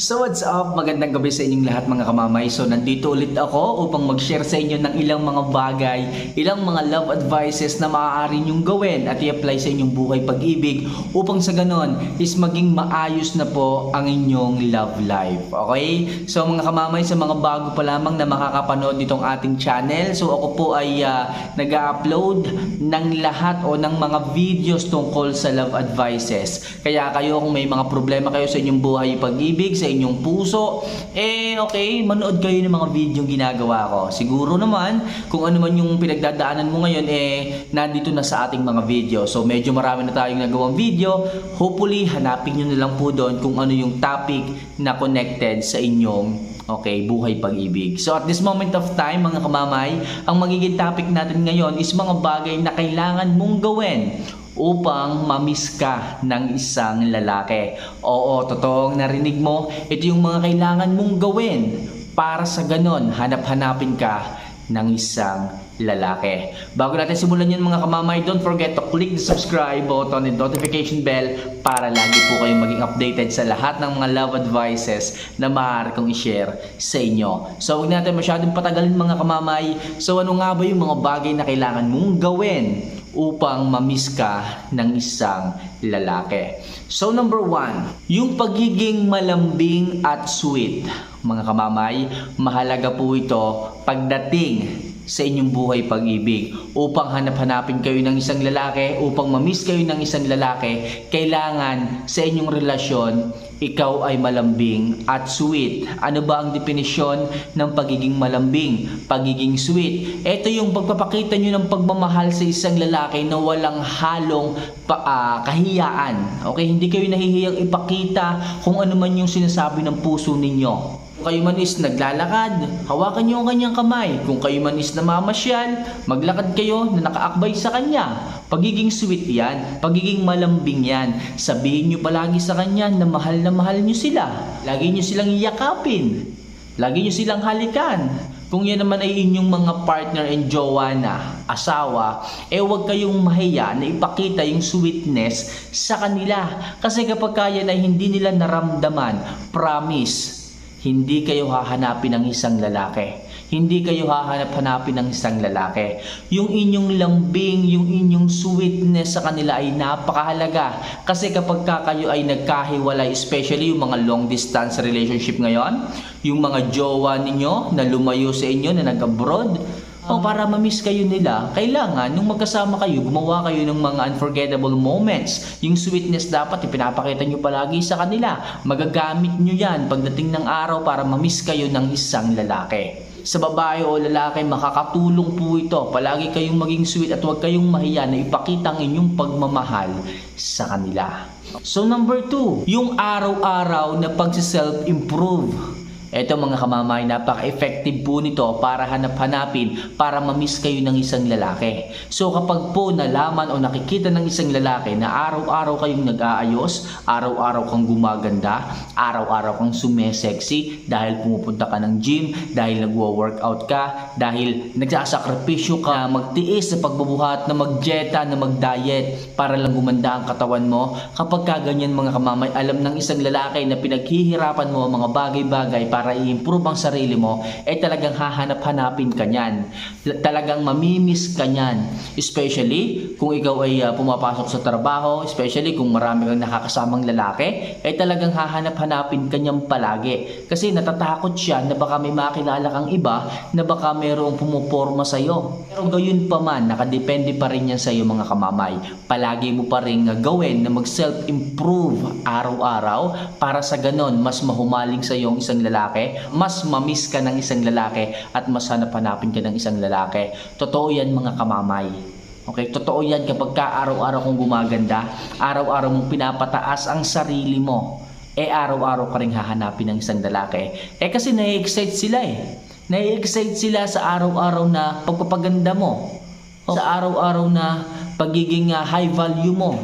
So what's up? Magandang gabi sa inyong lahat mga kamamay. So nandito ulit ako upang mag-share sa inyo ng ilang mga bagay, ilang mga love advices na maaari nyong gawin at i-apply sa inyong buhay pag-ibig upang sa ganon is maging maayos na po ang inyong love life. Okay? So mga kamamay, sa mga bago pa lamang na makakapanood nitong ating channel, so ako po ay uh, nag-upload ng lahat o ng mga videos tungkol sa love advices. Kaya kayo kung may mga problema kayo sa inyong buhay pag-ibig, sa inyong puso, eh okay, manood kayo ng mga video ginagawa ko. Siguro naman, kung ano man yung pinagdadaanan mo ngayon, eh nandito na sa ating mga video. So medyo marami na tayong nagawang video. Hopefully, hanapin nyo na lang po doon kung ano yung topic na connected sa inyong Okay, buhay pag-ibig. So at this moment of time, mga kamamay, ang magiging topic natin ngayon is mga bagay na kailangan mong gawin upang mamiss ka ng isang lalaki. Oo, totoong narinig mo, ito yung mga kailangan mong gawin para sa ganon, hanap-hanapin ka ng isang lalaki. Bago natin simulan yun mga kamamay, don't forget to click the subscribe button and notification bell para lagi po kayong maging updated sa lahat ng mga love advices na maaari kong i-share sa inyo. So huwag natin masyadong patagalin mga kamamay. So ano nga ba yung mga bagay na kailangan mong gawin upang mamiss ka ng isang lalaki. So number one, yung pagiging malambing at sweet. Mga kamamay, mahalaga po ito pagdating sa inyong buhay pag-ibig. Upang hanap-hanapin kayo ng isang lalaki, upang mamiss kayo ng isang lalaki, kailangan sa inyong relasyon, ikaw ay malambing at sweet. Ano ba ang definisyon ng pagiging malambing, pagiging sweet? Ito yung pagpapakita nyo ng pagmamahal sa isang lalaki na walang halong pa, ah, kahiyaan. Okay, hindi kayo nahihiyang ipakita kung ano man yung sinasabi ng puso ninyo. Kung kayo man is naglalakad, hawakan niyo ang kanyang kamay. Kung kayo man is namamasyal, maglakad kayo na nakaakbay sa kanya. Pagiging sweet yan, pagiging malambing yan. Sabihin niyo palagi sa kanya na mahal na mahal niyo sila. Lagi niyo silang yakapin. Lagi niyo silang halikan. Kung yan naman ay inyong mga partner and jowa na, asawa, eh huwag kayong mahiya na ipakita yung sweetness sa kanila. Kasi kapag kaya na hindi nila naramdaman, promise, hindi kayo hahanapin ng isang lalaki. Hindi kayo hahanap-hanapin ng isang lalaki. Yung inyong lambing, yung inyong sweetness sa kanila ay napakahalaga. Kasi kapag ka kayo ay nagkahiwalay, especially yung mga long distance relationship ngayon, yung mga jowa ninyo na lumayo sa inyo, na nag-abroad, o para ma-miss kayo nila, kailangan nung magkasama kayo, gumawa kayo ng mga unforgettable moments. Yung sweetness dapat ipinapakita nyo palagi sa kanila. Magagamit nyo yan pagdating ng araw para ma-miss kayo ng isang lalaki. Sa babae o lalaki, makakatulong po ito. Palagi kayong maging sweet at huwag kayong mahiya na ipakita ang inyong pagmamahal sa kanila. So number two, yung araw-araw na pagsiself-improve. Ito mga kamamay, napaka-effective po nito para hanap-hanapin, para mamiss kayo ng isang lalaki. So kapag po nalaman o nakikita ng isang lalaki na araw-araw kayong nag-aayos, araw-araw kang gumaganda, araw-araw kang sumesexy dahil pumupunta ka ng gym, dahil nagwo-workout ka, dahil nagsasakripisyo ka magtiis sa pagbubuhat, na mag-dieta, na mag-diet para lang gumanda ang katawan mo. Kapag ka ganyan mga kamamay, alam ng isang lalaki na pinaghihirapan mo ang mga bagay-bagay para i-improve ang sarili mo, eh talagang hahanap-hanapin ka niyan. Talagang mamimiss ka niyan. Especially kung ikaw ay uh, pumapasok sa trabaho, especially kung marami kang nakakasamang lalaki, eh talagang hahanap-hanapin ka niyan palagi. Kasi natatakot siya na baka may makilala kang iba na baka mayroong pumuporma sa'yo. Pero gayon pa man, nakadepende pa rin yan sa'yo mga kamamay. Palagi mo pa rin uh, gawin na mag-self-improve araw-araw para sa ganon mas mahumaling sa ang isang lalaki, mas mamiss ka ng isang lalaki at mas hanap-hanapin ka ng isang lalaki. Totoo yan mga kamamay. Okay, totoo yan kapag ka araw-araw kong gumaganda, araw-araw mong pinapataas ang sarili mo, eh araw-araw ka rin hahanapin ng isang lalaki. Eh kasi nai-excite sila eh. Nai-excite sila sa araw-araw na pagpapaganda mo. O sa araw-araw na pagiging uh, high value mo.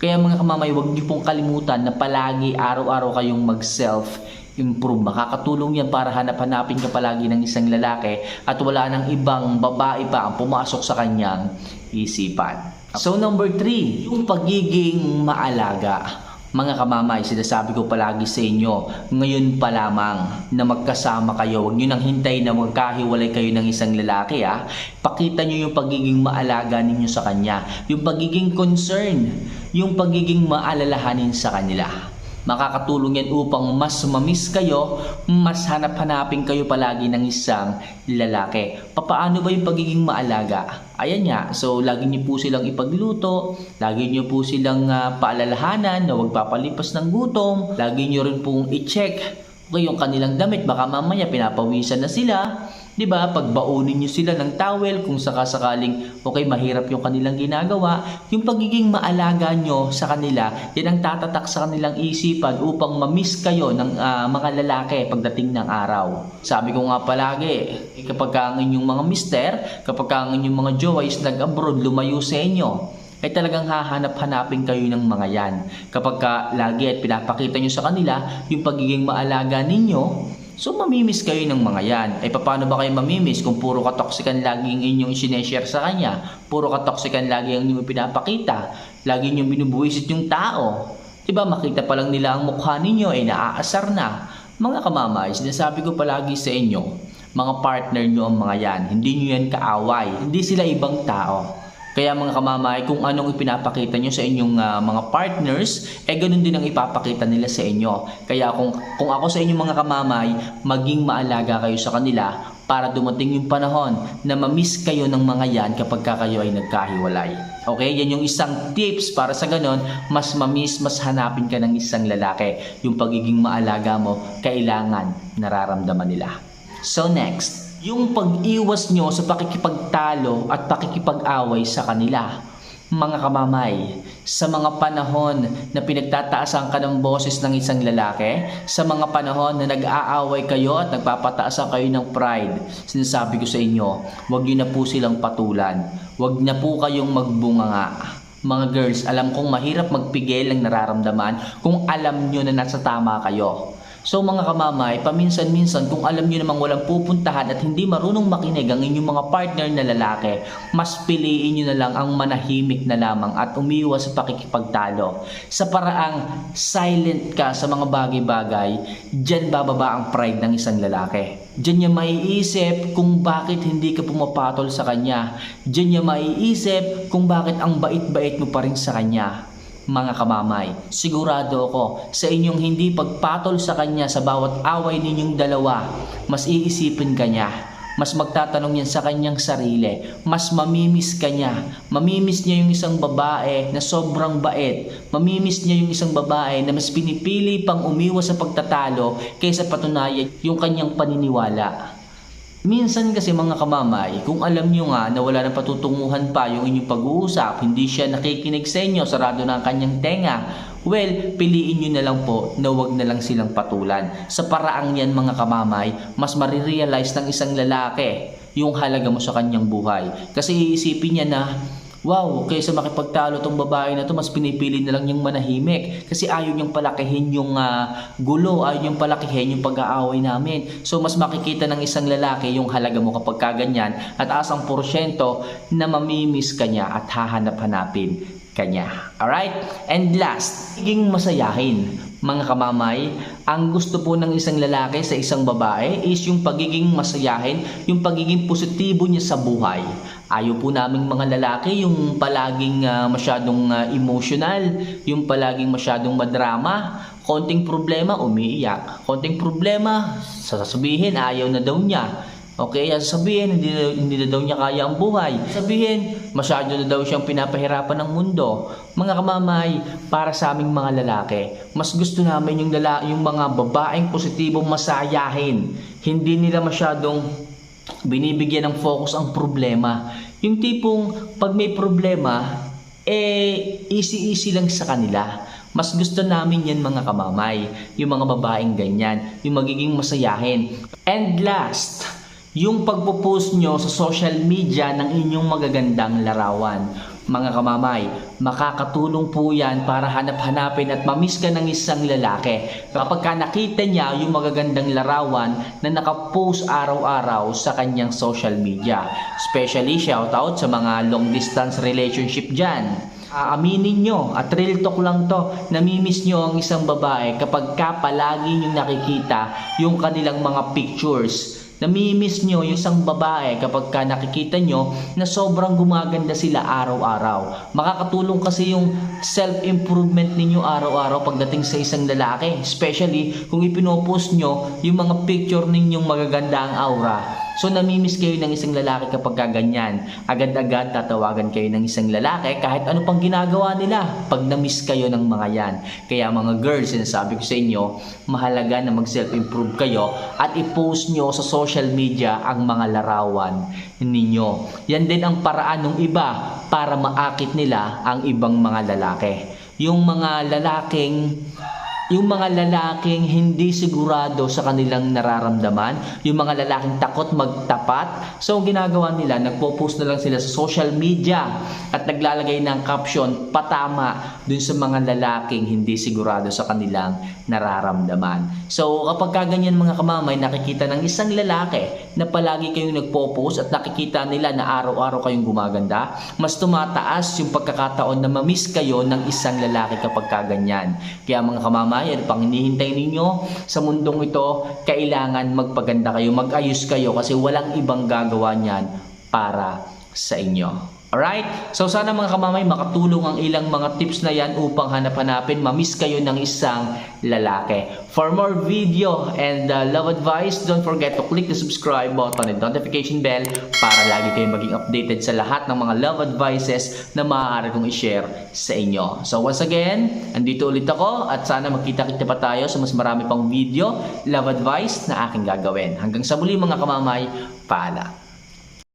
Kaya mga kamamay, huwag niyo pong kalimutan na palagi araw-araw kayong mag-self improve. Makakatulong yan para hanap-hanapin ka palagi ng isang lalaki at wala nang ibang babae pa ang pumasok sa kanyang isipan. So number three, yung pagiging maalaga. Mga kamamay, sinasabi ko palagi sa inyo, ngayon pa lamang na magkasama kayo, huwag nyo nang hintay na magkahiwalay kayo ng isang lalaki ha. Pakita nyo yung pagiging maalaga ninyo sa kanya, yung pagiging concern, yung pagiging maalalahanin sa kanila. Makakatulong yan upang mas mamiss kayo, mas hanap-hanapin kayo palagi ng isang lalaki. Papaano ba yung pagiging maalaga? Ayan nga, so lagi niyo po silang ipagluto, lagi niyo po silang ah, paalalahanan na huwag papalipas ng gutom, lagi niyo rin pong i-check yung kanilang damit, baka mamaya pinapawisan na sila. 'Di ba? Pagbaunin niyo sila ng towel kung sakasakaling okay mahirap yung kanilang ginagawa, yung pagiging maalaga nyo sa kanila, yan ang tatatak sa kanilang isipan upang mamiss kayo ng ah, mga lalaki pagdating ng araw. Sabi ko nga palagi, eh, kapag ka ang inyong mga mister, kapag ka ang inyong mga jowa is nag-abroad, lumayo sa inyo, ay talagang hahanap-hanapin kayo ng mga yan. Kapag ka lagi at pinapakita nyo sa kanila yung pagiging maalaga ninyo, so mamimiss kayo ng mga yan. Ay paano ba kayo mamimiss kung puro katoksikan lagi ang inyong sineshare sa kanya? Puro katoksikan lagi ang inyong pinapakita? Lagi inyong binubuwisit yung tao? Diba makita pa lang nila ang mukha ninyo ay naaasar na. Mga kamamay, sinasabi ko palagi sa inyo, mga partner nyo ang mga yan. Hindi nyo yan kaaway. Hindi sila ibang tao. Kaya mga kamamay, kung anong ipinapakita nyo sa inyong ah, mga partners, eh ganun din ang ipapakita nila sa inyo. Kaya kung, kung ako sa inyong mga kamamay, maging maalaga kayo sa kanila para dumating yung panahon na mamiss kayo ng mga yan kapag ka kayo ay nagkahiwalay. Okay, yan yung isang tips para sa ganun, mas mamiss, mas hanapin ka ng isang lalaki. Yung pagiging maalaga mo, kailangan nararamdaman nila. So next, yung pag-iwas nyo sa pakikipagtalo at pakikipag-away sa kanila. Mga kamamay, sa mga panahon na pinagtataasan ka ng boses ng isang lalaki, sa mga panahon na nag-aaway kayo at nagpapataasan kayo ng pride, sinasabi ko sa inyo, huwag nyo na po silang patulan. Huwag na po kayong magbunganga. Mga girls, alam kong mahirap magpigil ng nararamdaman kung alam nyo na nasa tama kayo. So mga kamamay, paminsan-minsan kung alam nyo namang walang pupuntahan at hindi marunong makinig ang inyong mga partner na lalaki, mas piliin nyo na lang ang manahimik na lamang at umiwas sa pakikipagtalo. Sa paraang silent ka sa mga bagay-bagay, dyan bababa ang pride ng isang lalaki. Diyan niya maiisip kung bakit hindi ka pumapatol sa kanya. Diyan niya maiisip kung bakit ang bait-bait mo pa rin sa kanya mga kamamay. Sigurado ako sa inyong hindi pagpatol sa kanya sa bawat away ninyong dalawa, mas iisipin ka niya. Mas magtatanong yan sa kanyang sarili. Mas mamimiss ka niya. Mamimiss niya yung isang babae na sobrang bait. Mamimiss niya yung isang babae na mas pinipili pang umiwas sa pagtatalo kaysa patunayan yung kanyang paniniwala. Minsan kasi mga kamamay, kung alam nyo nga na wala nang patutunguhan pa yung inyong pag-uusap, hindi siya nakikinig sa inyo, sarado na ang kanyang tenga, well, piliin nyo na lang po na wag na lang silang patulan. Sa paraang yan mga kamamay, mas marirealize ng isang lalaki yung halaga mo sa kanyang buhay. Kasi iisipin niya na, Wow, kaysa makipagtalo tong babae na to, mas pinipili na lang yung manahimik. Kasi ayaw niyang palakihin yung ah, gulo, ayaw niyang palakihin yung pag-aaway namin. So mas makikita ng isang lalaki yung halaga mo kapag kaganyan at asang porsyento na mamimiss ka niya at hahanap-hanapin kanya. Alright? And last, higing masayahin mga kamamay, ang gusto po ng isang lalaki sa isang babae is yung pagiging masayahin, yung pagiging positibo niya sa buhay. Ayaw po naming mga lalaki yung palaging ah, masyadong ah, emotional, yung palaging masyadong madrama, konting problema, umiiyak. Konting problema, sasabihin, ayaw na daw niya. Okay, sasabihin, hindi, hindi na daw niya kaya ang buhay. Sabihin, masyado na daw siyang pinapahirapan ng mundo. Mga kamamay, para sa aming mga lalaki, mas gusto namin yung, lala, yung mga babaeng positibong masayahin. Hindi nila masyadong binibigyan ng focus ang problema. Yung tipong pag may problema, eh easy-easy lang sa kanila. Mas gusto namin yan mga kamamay, yung mga babaeng ganyan, yung magiging masayahin. And last, yung pagpo-post nyo sa social media ng inyong magagandang larawan. Mga kamamay, makakatulong po yan para hanap-hanapin at mamiss ka ng isang lalaki. Kapag ka nakita niya yung magagandang larawan na nakapost araw-araw sa kanyang social media. Especially shoutout sa mga long distance relationship dyan. Aaminin nyo, at real talk lang to, namimiss nyo ang isang babae kapag ka palagi nyo nakikita yung kanilang mga pictures. Namimiss nyo yung isang babae kapag ka nakikita nyo na sobrang gumaganda sila araw-araw. Makakatulong kasi yung self-improvement ninyo araw-araw pagdating sa isang lalaki. Especially kung ipinopost nyo yung mga picture ninyong magaganda ang aura. So namimiss kayo ng isang lalaki kapag ka ganyan. Agad-agad tatawagan kayo ng isang lalaki kahit ano pang ginagawa nila pag namiss kayo ng mga yan. Kaya mga girls, sinasabi ko sa inyo, mahalaga na mag-self-improve kayo at i-post nyo sa social media ang mga larawan ninyo. Yan din ang paraan ng iba para maakit nila ang ibang mga lalaki. Yung mga lalaking yung mga lalaking hindi sigurado sa kanilang nararamdaman, yung mga lalaking takot magtapat, so ang ginagawa nila, nagpo-post na lang sila sa social media at naglalagay ng caption patama dun sa mga lalaking hindi sigurado sa kanilang nararamdaman. So kapag kaganyan mga kamamay, nakikita ng isang lalaki na palagi kayong nagpo-post at nakikita nila na araw-araw kayong gumaganda, mas tumataas yung pagkakataon na mamiss kayo ng isang lalaki kapag kaganyan. Kaya mga kamamay, ano pang hinihintay ninyo sa mundong ito, kailangan magpaganda kayo, mag-ayos kayo kasi walang ibang gagawa niyan para sa inyo. Alright? So sana mga kamamay makatulong ang ilang mga tips na yan upang hanap-hanapin, mamiss kayo ng isang lalaki. For more video and uh, love advice, don't forget to click the subscribe button and notification bell para lagi kayong maging updated sa lahat ng mga love advices na maaari kong i-share sa inyo. So once again, andito ulit ako at sana magkita-kita pa tayo sa mas marami pang video, love advice na aking gagawin. Hanggang sa muli mga kamamay, paalam.